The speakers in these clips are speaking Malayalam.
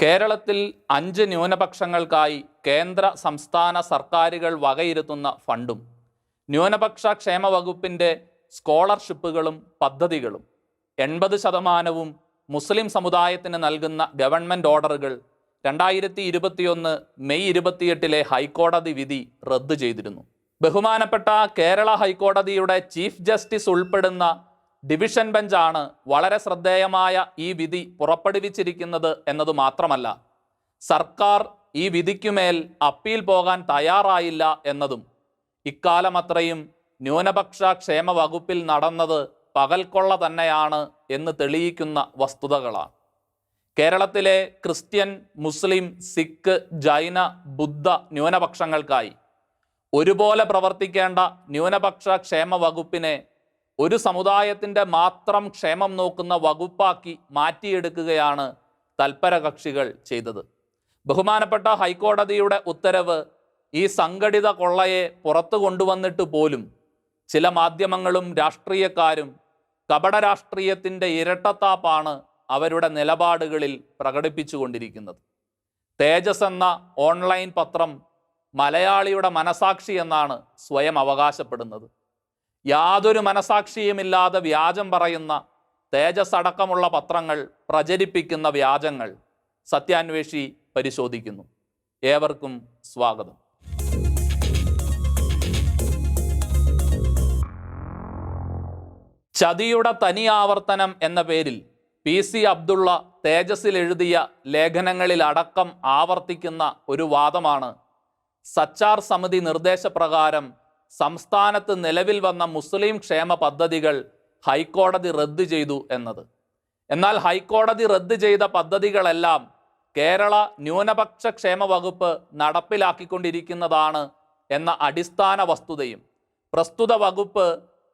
കേരളത്തിൽ അഞ്ച് ന്യൂനപക്ഷങ്ങൾക്കായി കേന്ദ്ര സംസ്ഥാന സർക്കാരുകൾ വകയിരുത്തുന്ന ഫണ്ടും ന്യൂനപക്ഷ ക്ഷേമ വകുപ്പിന്റെ സ്കോളർഷിപ്പുകളും പദ്ധതികളും എൺപത് ശതമാനവും മുസ്ലിം സമുദായത്തിന് നൽകുന്ന ഗവൺമെന്റ് ഓർഡറുകൾ രണ്ടായിരത്തി ഇരുപത്തിയൊന്ന് മെയ് ഇരുപത്തിയെട്ടിലെ ഹൈക്കോടതി വിധി റദ്ദു ചെയ്തിരുന്നു. ബഹുമാനപ്പെട്ട കേരള ഹൈക്കോടതിയുടെ ചീഫ് ജസ്റ്റിസ് ഉൾപ്പെടുന്ന ഡിവിഷൻ ബെഞ്ചാണ് വളരെ ശ്രദ്ധേയമായ ഈ വിധി പുറപ്പെടുവിച്ചിരിക്കുന്നത് എന്നതു മാത്രമല്ല. സർക്കാർ ഈ വിധിക്കുമേൽ അപ്പീൽ പോകാൻ തയ്യാറായില്ല എന്നതും ഇക്കാലമത്രയും ന്യൂനപക്ഷ ക്ഷേമ വകുപ്പിൽ നടന്നത് പകൽക്കൊള്ള തന്നെയാണ് എന്ന് തെളിയിക്കുന്ന വസ്തുതകളാണ്. കേരളത്തിലെ ക്രിസ്ത്യൻ മുസ്ലിം സിഖ് ജൈന ബുദ്ധ ന്യൂനപക്ഷങ്ങൾക്കായി ഒരുപോലെ പ്രവർത്തിക്കേണ്ട ന്യൂനപക്ഷ ക്ഷേമ വകുപ്പിനെ ഒരു സമുദായത്തിന്റെ മാത്രം ക്ഷേമം നോക്കുന്ന വകുപ്പാക്കി മാറ്റിയെടുക്കുകയാണ് തൽപര കക്ഷികൾ ചെയ്തത്. ബഹുമാനപ്പെട്ട ഹൈക്കോടതിയുടെ ഉത്തരവ് ഈ സംഘടിത കൊള്ളയെ പുറത്തു കൊണ്ടുവന്നിട്ട് പോലും ചില മാധ്യമങ്ങളും രാഷ്ട്രീയക്കാരും കപട രാഷ്ട്രീയത്തിന്റെ ഇരട്ടത്താപ്പാണ് അവരുടെ നിലപാടുകളിൽ പ്രകടിപ്പിച്ചുകൊണ്ടിരിക്കുന്നത്. തേജസ് എന്ന ഓൺലൈൻ പത്രം മലയാളിയുടെ മനസാക്ഷി എന്നാണ് സ്വയം അവകാശപ്പെടുന്നത്. യാതൊരു മനസാക്ഷിയുമില്ലാതെ വ്യാജം പറയുന്ന തേജസ് അടക്കമുള്ള പത്രങ്ങൾ പ്രചരിപ്പിക്കുന്ന വ്യാജങ്ങൾ സത്യാന്വേഷി പരിശോധിക്കുന്നു. ഏവർക്കും സ്വാഗതം. ചതിയുടെ തനി ആവർത്തനം എന്ന പേരിൽ പി സി അബ്ദുള്ള തേജസ്സിൽ എഴുതിയ ലേഖനങ്ങളിൽ അടക്കം ആവർത്തിക്കുന്ന ഒരു വാദമാണ് സച്ചാർ സമിതി നിർദ്ദേശപ്രകാരം സംസ്ഥാനത്ത് നിലവിൽ വന്ന മുസ്ലിം ക്ഷേമ പദ്ധതികൾ ഹൈക്കോടതി റദ്ദ് ചെയ്തു എന്നത്. എന്നാൽ ഹൈക്കോടതി റദ്ദ് ചെയ്ത പദ്ധതികളെല്ലാം കേരള ന്യൂനപക്ഷ ക്ഷേമ വകുപ്പ് നടപ്പിലാക്കിക്കൊണ്ടിരിക്കുന്നതാണ് എന്ന അടിസ്ഥാന വസ്തുതയും പ്രസ്തുത വകുപ്പ്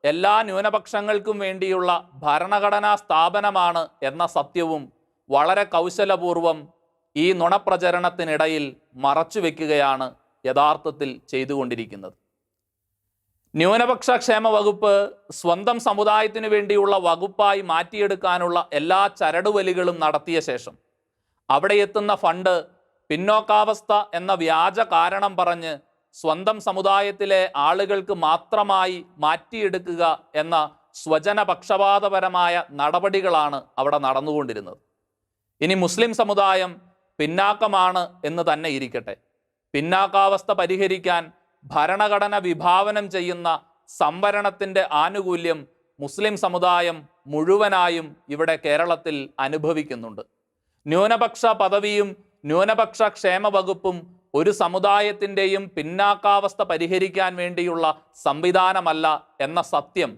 എല്ലാ ന്യൂനപക്ഷങ്ങൾക്കും വേണ്ടിയുള്ള ഭരണഘടനാ സ്ഥാപനമാണ് എന്ന സത്യവും വളരെ കൗശലപൂർവം ഈ നുണപ്രചരണത്തിനിടയിൽ മറച്ചുവെക്കുകയാണ് യഥാർത്ഥത്തിൽ ചെയ്തുകൊണ്ടിരിക്കുന്നത്. ന്യൂനപക്ഷ ക്ഷേമ വകുപ്പ് സ്വന്തം സമുദായത്തിനു വേണ്ടിയുള്ള വകുപ്പായി മാറ്റിയെടുക്കാനുള്ള എല്ലാ ചരടുവലികളും നടത്തിയ ശേഷം അവിടെ എത്തുന്ന ഫണ്ട് പിന്നോക്കാവസ്ഥ എന്ന വ്യാജ കാരണം പറഞ്ഞ് സ്വന്തം സമുദായത്തിലെ ആളുകൾക്ക് മാത്രമായി മാറ്റിയെടുക്കുക എന്ന സ്വജനപക്ഷപാതപരമായ നടപടികളാണ് അവിടെ നടന്നുകൊണ്ടിരുന്നത്. ഇനി മുസ്ലിം സമുദായം പിന്നാക്കമാണ് എന്ന് തന്നെ ഇരിക്കട്ടെ. പിന്നാക്കാവസ്ഥ പരിഹരിക്കാൻ ഭരണഘടന വിഭാവനം ചെയ്യുന്ന സംവരണത്തിന്റെ ആനുകൂല്യം മുസ്ലിം സമുദായം മുഴുവനായും ഇവിടെ കേരളത്തിൽ അനുഭവിക്കുന്നുണ്ട്. ന്യൂനപക്ഷ പദവിയും ന്യൂനപക്ഷ ക്ഷേമ വകുപ്പും ഒരു സമുദായത്തിന്റെയും പിന്നാക്കാവസ്ഥ പരിഹരിക്കാൻ വേണ്ടിയുള്ള സംവിധാനമല്ല എന്ന സത്യം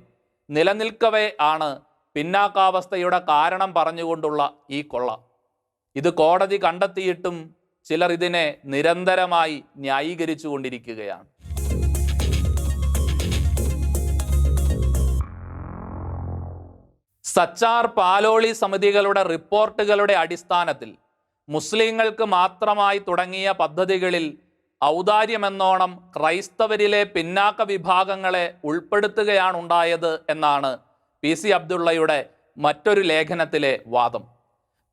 നിലനിൽക്കവേ ആണ് പിന്നാക്കാവസ്ഥയുടെ കാരണം പറഞ്ഞുകൊണ്ടുള്ള ഈ കൊള്ള. ഇത് കോടതി കണ്ടെത്തിയിട്ടും ചിലർ ഇതിനെ നിരന്തരമായി ന്യായീകരിച്ചു കൊണ്ടിരിക്കുകയാണ് സച്ചാർ പാലോളി സമിതികളുടെ റിപ്പോർട്ടുകളുടെ അടിസ്ഥാനത്തിൽ മുസ്ലിങ്ങൾക്ക് മാത്രമായി തുടങ്ങിയ പദ്ധതികളിൽ ഔദാര്യമെന്നോണം ക്രൈസ്തവരിലെ പിന്നാക്ക വിഭാഗങ്ങളെ ഉൾപ്പെടുത്തുകയാണുണ്ടായത് എന്നാണ് പി സി അബ്ദുള്ളയുടെ മറ്റൊരു ലേഖനത്തിലെ വാദം.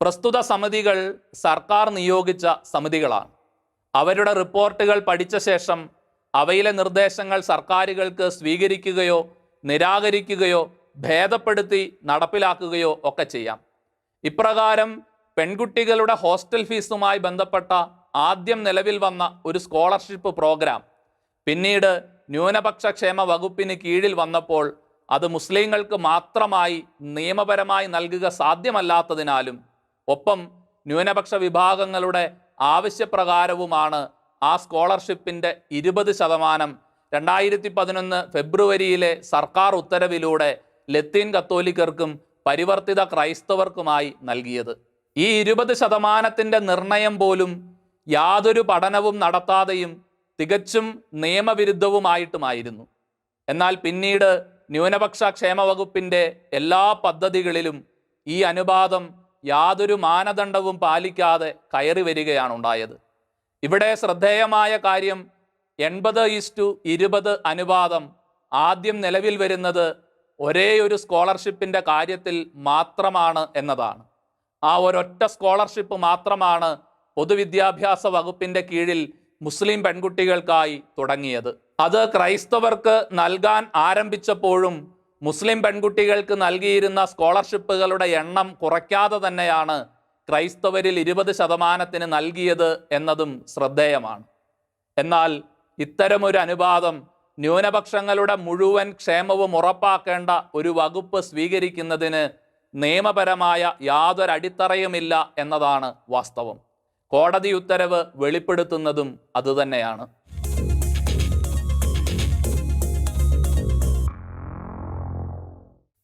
പ്രസ്തുത സമിതികൾ സർക്കാർ നിയോഗിച്ച സമിതികളാണ്. അവരുടെ റിപ്പോർട്ടുകൾ പഠിച്ച ശേഷം അവയിലെ നിർദ്ദേശങ്ങൾ സർക്കാരുകൾക്ക് സ്വീകരിക്കുകയോ നിരാകരിക്കുകയോ ഭേദപ്പെടുത്തി നടപ്പിലാക്കുകയോ ഒക്കെ ചെയ്യാം. ഇപ്രകാരം പെൺകുട്ടികളുടെ ഹോസ്റ്റൽ ഫീസുമായി ബന്ധപ്പെട്ട ആദ്യം നിലവിൽ വന്ന ഒരു സ്കോളർഷിപ്പ് പ്രോഗ്രാം പിന്നീട് ന്യൂനപക്ഷ ക്ഷേമ വകുപ്പിന് കീഴിൽ വന്നപ്പോൾ അത് മുസ്ലിങ്ങൾക്ക് മാത്രമായി നിയമപരമായി നൽകുക സാധ്യമല്ലാത്തതിനാലും ഒപ്പം ന്യൂനപക്ഷ വിഭാഗങ്ങളുടെ ആവശ്യപ്രകാരവുമാണ് ആ സ്കോളർഷിപ്പിന്റെ ഇരുപത് ശതമാനം രണ്ടായിരത്തി പതിനൊന്ന് ഫെബ്രുവരിയിലെ സർക്കാർ ഉത്തരവിലൂടെ ലത്തീൻ കത്തോലിക്കർക്കും പരിവർത്തിത ക്രൈസ്തവർക്കുമായി നൽകിയത്. ഈ ഇരുപത് ശതമാനത്തിന്റെ നിർണയം പോലും യാതൊരു പഠനവും നടത്താതെയും തികച്ചും നിയമവിരുദ്ധവുമായിട്ടുമായിരുന്നു. എന്നാൽ പിന്നീട് ന്യൂനപക്ഷ ക്ഷേമ വകുപ്പിന്റെ എല്ലാ പദ്ധതികളിലും ഈ അനുപാതം യാതൊരു മാനദണ്ഡവും പാലിക്കാതെ കയറി വരികയാണ് ഉണ്ടായത്. ഇവിടെ ശ്രദ്ധേയമായ കാര്യം എൺപത് ഇസ്റ്റു ഇരുപത് അനുപാതം ആദ്യം നിലവിൽ വരുന്നത് ഒരേ ഒരു സ്കോളർഷിപ്പിന്റെ കാര്യത്തിൽ മാത്രമാണ് എന്നതാണ്. ആ ഒരൊറ്റ സ്കോളർഷിപ്പ് മാത്രമാണ് പൊതുവിദ്യാഭ്യാസ വകുപ്പിന്റെ കീഴിൽ മുസ്ലിം പെൺകുട്ടികൾക്കായി തുടങ്ങിയത്. അത് ക്രൈസ്തവർക്ക് നൽകാൻ ആരംഭിച്ചപ്പോഴും മുസ്ലിം പെൺകുട്ടികൾക്ക് നൽകിയിരുന്ന സ്കോളർഷിപ്പുകളുടെ എണ്ണം കുറയ്ക്കാതെ തന്നെയാണ് ക്രൈസ്തവരിൽ ഇരുപത് ശതമാനത്തിന് നൽകിയത് എന്നതും ശ്രദ്ധേയമാണ്. എന്നാൽ ഇത്തരമൊരു അനുപാതം ന്യൂനപക്ഷങ്ങളുടെ മുഴുവൻ ക്ഷേമവും ഉറപ്പാക്കേണ്ട ഒരു വകുപ്പ് സ്വീകരിക്കുന്നതിന് നിയമപരമായ യാതൊരു അടിത്തറയുമില്ല എന്നതാണ് വാസ്തവം. കോടതി ഉത്തരവ് വെളിപ്പെടുത്തുന്നതും അതുതന്നെയാണ്.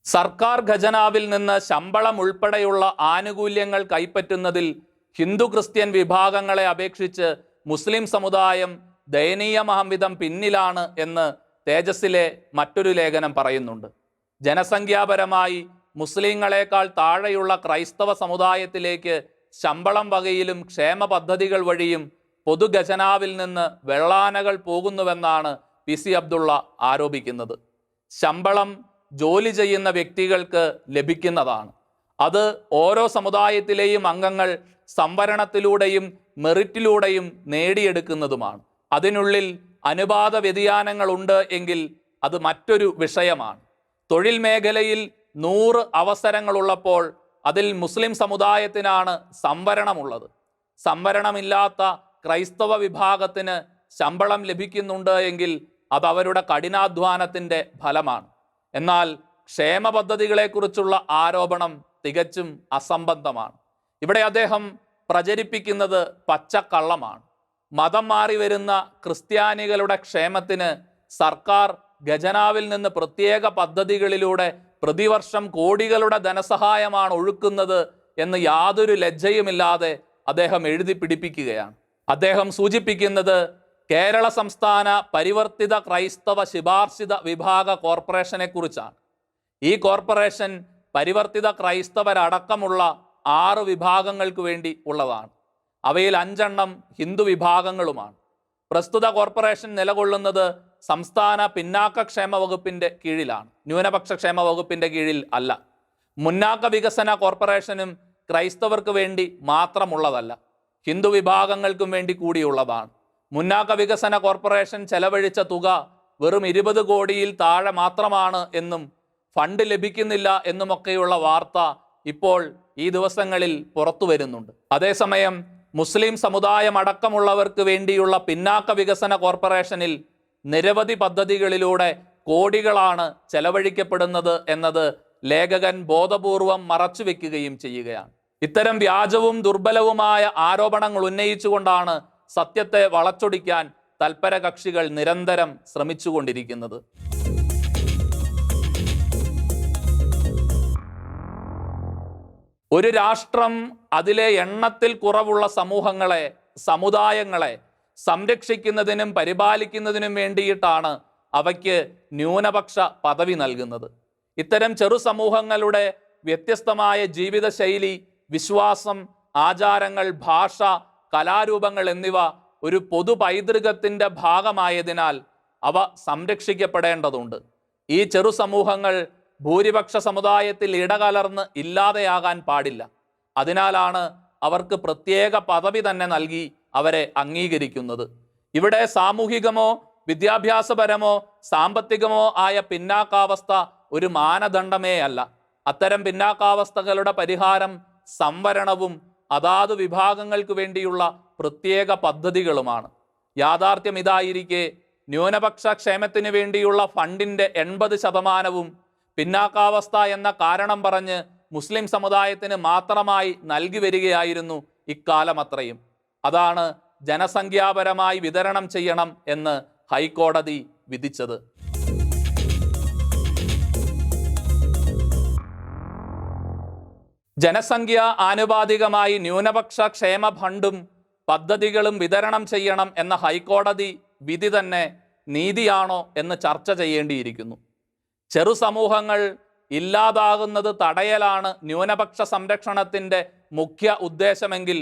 സർക്കാർ ഖജനാവിൽ നിന്ന് ശമ്പളം ഉൾപ്പെടെയുള്ള ആനുകൂല്യങ്ങൾ കൈപ്പറ്റുന്നതിൽ ഹിന്ദു ക്രിസ്ത്യൻ വിഭാഗങ്ങളെ അപേക്ഷിച്ച് മുസ്ലിം സമുദായം ദയനീയമാംവിധം പിന്നിലാണ് എന്ന് തേജസ്സിലെ മറ്റൊരു ലേഖനം പറയുന്നുണ്ട്. ജനസംഖ്യാപരമായി മുസ്ലിങ്ങളെക്കാൾ താഴെയുള്ള ക്രൈസ്തവ സമുദായത്തിലേക്ക് ശമ്പളം വകയിലും ക്ഷേമ പദ്ധതികൾ വഴിയും പൊതുഖജനാവിൽ നിന്ന് വെള്ളാനകൾ പോകുന്നുവെന്നാണ് പി സി അബ്ദുള്ള ആരോപിക്കുന്നത്. ശമ്പളം ജോലി ചെയ്യുന്ന വ്യക്തികൾക്ക് ലഭിക്കുന്നതാണ്. അത് ഓരോ സമുദായത്തിലെയും അംഗങ്ങൾ സംവരണത്തിലൂടെയും മെറിറ്റിലൂടെയും നേടിയെടുക്കുന്നതുമാണ്. അതിനുള്ളിൽ അനുപാത വ്യതിയാനങ്ങളുണ്ട് എങ്കിൽ അത് മറ്റൊരു വിഷയമാണ്. തൊഴിൽ മേഖലയിൽ നൂറ് അവസരങ്ങളുള്ളപ്പോൾ അതിൽ മുസ്ലിം സമുദായത്തിനാണ് സംവരണമുള്ളത്. സംവരണമില്ലാത്ത ക്രൈസ്തവ വിഭാഗത്തിന് ശമ്പളം ലഭിക്കുന്നുണ്ട് എങ്കിൽ അത് അവരുടെ കഠിനാധ്വാനത്തിന്റെ ഫലമാണ്. എന്നാൽ ക്ഷേമ പദ്ധതികളെക്കുറിച്ചുള്ള ആരോപണം തികച്ചും അസംബന്ധമാണ്. ഇവിടെ അദ്ദേഹം പ്രചരിപ്പിക്കുന്നത് പച്ചക്കള്ളമാണ്. മതം മാറി വരുന്ന ക്രിസ്ത്യാനികളുടെ ക്ഷേമത്തിന് സർക്കാർ ഖജനാവിൽ നിന്ന് പ്രത്യേക പദ്ധതികളിലൂടെ പ്രതിവർഷം കോടികളുടെ ധനസഹായമാണ് ഒഴുക്കുന്നത് എന്ന് യാതൊരു ലജ്ജയുമില്ലാതെ അദ്ദേഹം എഴുതി പിടിപ്പിക്കുകയാണ്. അദ്ദേഹം സൂചിപ്പിക്കുന്നത് കേരള സംസ്ഥാന പരിവർത്തിത ക്രൈസ്തവ ശിപാർശിത വിഭാഗ കോർപ്പറേഷനെ കുറിച്ചാണ്. ഈ കോർപ്പറേഷൻ പരിവർത്തിത ക്രൈസ്തവരടക്കമുള്ള ആറ് വിഭാഗങ്ങൾക്ക് വേണ്ടി ഉള്ളതാണ്. അവയിൽ അഞ്ചെണ്ണം ഹിന്ദു വിഭാഗങ്ങളുമാണ്. പ്രസ്തുത കോർപ്പറേഷൻ നിലകൊള്ളുന്നത് സംസ്ഥാന പിന്നാക്ക ക്ഷേമ വകുപ്പിന്റെ കീഴിലാണ്. ന്യൂനപക്ഷ ക്ഷേമ വകുപ്പിന്റെ കീഴിൽ അല്ല. മുന്നാക്ക വികസന കോർപ്പറേഷനും ക്രൈസ്തവർക്ക് വേണ്ടി മാത്രമുള്ളതല്ല. ഹിന്ദു വിഭാഗങ്ങൾക്കും വേണ്ടി കൂടിയുള്ളതാണ്. മുന്നാക്ക വികസന കോർപ്പറേഷൻ ചെലവഴിച്ച തുക വെറും ഇരുപത് കോടിയിൽ താഴെ മാത്രമാണ് എന്നും ഫണ്ട് ലഭിക്കുന്നില്ല എന്നുമൊക്കെയുള്ള വാർത്ത ഇപ്പോൾ ഈ ദിവസങ്ങളിൽ പുറത്തു വരുന്നുണ്ട് അതേസമയം മുസ്ലിം സമുദായം അടക്കമുള്ളവർക്ക് വേണ്ടിയുള്ള പിന്നാക്ക വികസന കോർപ്പറേഷനിൽ നിരവധി പദ്ധതികളിലൂടെ കോടികളാണ് ചെലവഴിക്കപ്പെടുന്നത് എന്നത് ലേഖകൻ ബോധപൂർവം മറച്ചുവെക്കുകയും ചെയ്യുകയാണ്. ഇത്തരം വ്യാജവും ദുർബലവുമായ ആരോപണങ്ങൾ ഉന്നയിച്ചുകൊണ്ടാണ് സത്യത്തെ വളച്ചൊടിക്കാൻ തൽപര കക്ഷികൾ നിരന്തരം ശ്രമിച്ചുകൊണ്ടിരിക്കുന്നത്. ഒരു രാഷ്ട്രം അതിലെ എണ്ണത്തിൽ കുറവുള്ള സമൂഹങ്ങളെ സമുദായങ്ങളെ സംരക്ഷിക്കുന്നതിനും പരിപാലിക്കുന്നതിനും വേണ്ടിയിട്ടാണ് അവയ്ക്ക് ന്യൂനപക്ഷ പദവി നൽകുന്നത്. ഇത്തരം ചെറു സമൂഹങ്ങളുടെ വ്യത്യസ്തമായ ജീവിതശൈലി വിശ്വാസം ആചാരങ്ങൾ ഭാഷ കലാരൂപങ്ങൾ എന്നിവ ഒരു പൊതു പൈതൃകത്തിന്റെ ഭാഗമായതിനാൽ അവ സംരക്ഷിക്കപ്പെടേണ്ടതുണ്ട്. ഈ ചെറു സമൂഹങ്ങൾ ഭൂരിപക്ഷ സമുദായത്തിൽ ഇടകലർന്ന് ഇല്ലാതെയാകാൻ പാടില്ല. അതിനാലാണ് അവർക്ക് പ്രത്യേക പദവി തന്നെ നൽകി അവരെ അംഗീകരിക്കുന്നത്. ഇവിടെ സാമൂഹികമോ വിദ്യാഭ്യാസപരമോ സാമ്പത്തികമോ ആയ പിന്നാക്കാവസ്ഥ ഒരു മാനദണ്ഡമേ അല്ല. അത്തരം പിന്നാക്കാവസ്ഥകളുടെ പരിഹാരം സംവരണവും അതാത് വിഭാഗങ്ങൾക്ക് വേണ്ടിയുള്ള പ്രത്യേക പദ്ധതികളുമാണ്. യാഥാർത്ഥ്യം ഇതായിരിക്കെ ന്യൂനപക്ഷ ക്ഷേമത്തിന് വേണ്ടിയുള്ള ഫണ്ടിന്റെ എൺപത് ശതമാനവും പിന്നാക്കാവസ്ഥ എന്ന കാരണം പറഞ്ഞ് മുസ്ലിം സമുദായത്തിന് മാത്രമായി നൽകി വരികയായിരുന്നു ഇക്കാലമത്രയും അതാണ് ജനസംഖ്യാപരമായി വിതരണം ചെയ്യണം എന്ന് ഹൈക്കോടതി വിധിച്ചത്. ജനസംഖ്യ ആനുപാതികമായി ന്യൂനപക്ഷ ക്ഷേമ ഫണ്ടും പദ്ധതികളും വിതരണം ചെയ്യണം എന്ന ഹൈക്കോടതി വിധി തന്നെ നീതിയാണോ എന്ന് ചർച്ച ചെയ്യേണ്ടിയിരിക്കുന്നു. ചെറു സമൂഹങ്ങൾ ഇല്ലാതാകുന്നത് തടയലാണ് ന്യൂനപക്ഷ സംരക്ഷണത്തിന്റെ മുഖ്യ ഉദ്ദേശമെങ്കിൽ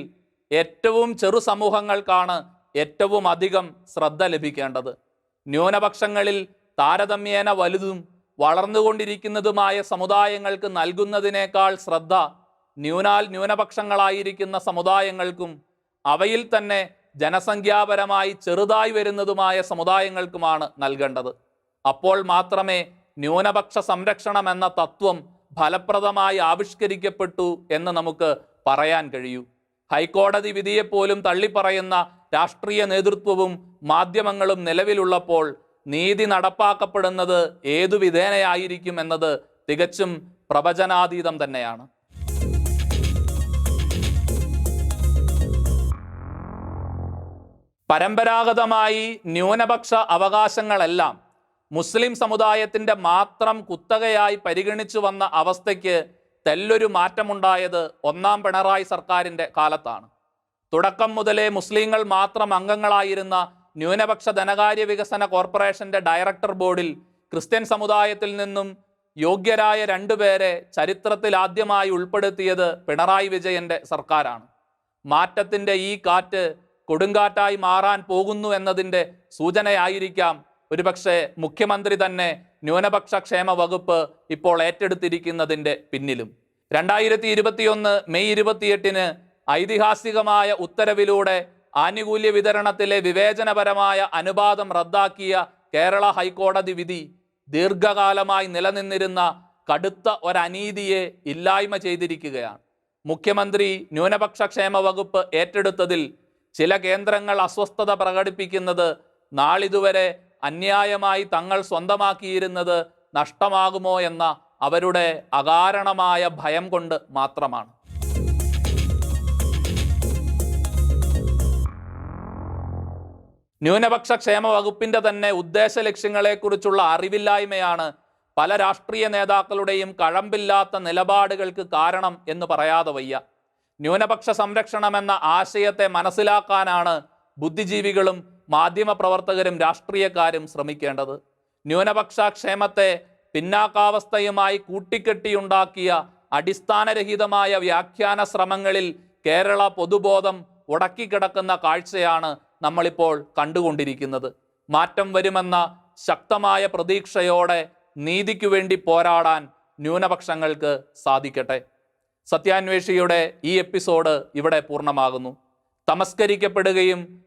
ഏറ്റവും ചെറു സമൂഹങ്ങൾക്കാണ് ഏറ്റവും അധികം ശ്രദ്ധ ലഭിക്കേണ്ടത്. ന്യൂനപക്ഷങ്ങളിൽ താരതമ്യേന വലുതും വളർന്നുകൊണ്ടിരിക്കുന്നതുമായ സമുദായങ്ങൾക്ക് നൽകുന്നതിനേക്കാൾ ശ്രദ്ധ ന്യൂനാൽ ന്യൂനപക്ഷങ്ങളായിരിക്കുന്ന സമുദായങ്ങൾക്കും അവയിൽ തന്നെ ജനസംഖ്യാപരമായി ചെറുതായി വരുന്നതുമായ സമുദായങ്ങൾക്കുമാണ് നൽകേണ്ടത്. അപ്പോൾ മാത്രമേ ന്യൂനപക്ഷ സംരക്ഷണം എന്ന തത്വം ഫലപ്രദമായി ആവിഷ്കരിക്കപ്പെട്ടു എന്ന് നമുക്ക് പറയാൻ കഴിയൂ. ഹൈക്കോടതി വിധിയെപ്പോലും തള്ളിപ്പറയുന്ന രാഷ്ട്രീയ നേതൃത്വവും മാധ്യമങ്ങളും നിലവിലുള്ളപ്പോൾ നീതി നടപ്പാക്കപ്പെടുന്നത് ഏതു വിധേനയായിരിക്കും എന്നത് തികച്ചും പ്രവചനാതീതം തന്നെയാണ്. പരമ്പരാഗതമായി ന്യൂനപക്ഷ അവകാശങ്ങളെല്ലാം മുസ്ലിം സമുദായത്തിന്റെ മാത്രം കുത്തകയായി പരിഗണിച്ചു വന്ന അവസ്ഥയ്ക്ക് തെല്ലൊരു മാറ്റമുണ്ടായത് ഒന്നാം പിണറായി സർക്കാരിന്റെ കാലത്താണ്. തുടക്കം മുതലേ മുസ്ലിങ്ങൾ മാത്രം അംഗങ്ങളായിരുന്ന ന്യൂനപക്ഷ ധനകാര്യ വികസന കോർപ്പറേഷന്റെ ഡയറക്ടർ ബോർഡിൽ ക്രിസ്ത്യൻ സമുദായത്തിൽ നിന്നും യോഗ്യരായ രണ്ടുപേരെ ചരിത്രത്തിൽ ആദ്യമായി ഉൾപ്പെടുത്തിയത് പിണറായി വിജയന്റെ സർക്കാരാണ്. മാറ്റത്തിന്റെ ഈ കാറ്റ് കൊടുങ്കാറ്റായി മാറാൻ പോകുന്നു എന്നതിന്റെ സൂചനയായിരിക്കാം ഒരുപക്ഷെ മുഖ്യമന്ത്രി തന്നെ ന്യൂനപക്ഷ ക്ഷേമ വകുപ്പ് ഇപ്പോൾ ഏറ്റെടുത്തിരിക്കുന്നതിന്റെ പിന്നിലും. രണ്ടായിരത്തി ഇരുപത്തിയൊന്ന് മെയ് ഇരുപത്തിയെട്ടിന് ഐതിഹാസികമായ ഉത്തരവിലൂടെ ആനുകൂല്യ വിതരണത്തിലെ വിവേചനപരമായ അനുപാതം റദ്ദാക്കിയ കേരള ഹൈക്കോടതി വിധി ദീർഘകാലമായി നിലനിന്നിരുന്ന കടുത്ത ഒരനീതിയെ ഇല്ലായ്മ ചെയ്തിരിക്കുകയാണ്. മുഖ്യമന്ത്രി ന്യൂനപക്ഷ ക്ഷേമ വകുപ്പ് ഏറ്റെടുത്തതിൽ ചില കേന്ദ്രങ്ങൾ അസ്വസ്ഥത പ്രകടിപ്പിക്കുന്നത് നാളിതുവരെ അന്യായമായി തങ്ങൾ സ്വന്തമാക്കിയിരുന്നത് നഷ്ടമാകുമോ എന്ന അവരുടെ അകാരണമായ ഭയം കൊണ്ട് മാത്രമാണ്. ന്യൂനപക്ഷ ക്ഷേമ വകുപ്പിന്റെ തന്നെ ഉദ്ദേശ ലക്ഷ്യങ്ങളെക്കുറിച്ചുള്ള അറിവില്ലായ്മയാണ് പല രാഷ്ട്രീയ നേതാക്കളുടെയും കഴമ്പില്ലാത്ത നിലപാടുകൾക്ക് കാരണം എന്ന് പറയാതെ വയ്യ. ന്യൂനപക്ഷ സംരക്ഷണമെന്ന ആശയത്തെ മനസ്സിലാക്കാനാണ് ബുദ്ധിജീവികളും മാധ്യമപ്രവർത്തകരും രാഷ്ട്രീയക്കാരും ശ്രമിക്കേണ്ടത്. ന്യൂനപക്ഷ ക്ഷേമത്തെ പിന്നാക്കാവസ്ഥയുമായി കൂട്ടിക്കെട്ടിയുണ്ടാക്കിയ അടിസ്ഥാനരഹിതമായ വ്യാഖ്യാന ശ്രമങ്ങളിൽ കേരള പൊതുബോധം ഉടക്കിക്കിടക്കുന്ന കാഴ്ചയാണ് നമ്മളിപ്പോൾ കണ്ടുകൊണ്ടിരിക്കുന്നത്. മാറ്റം വരുമെന്ന ശക്തമായ പ്രതീക്ഷയോടെ നീതിക്കു വേണ്ടി പോരാടാൻ ന്യൂനപക്ഷങ്ങൾക്ക് സാധിക്കട്ടെ. സത്യാന്വേഷിയുടെ ഈ എപ്പിസോഡ് ഇവിടെ പൂർണമാകുന്നു. തമസ്കരിക്കപ്പെടുകയും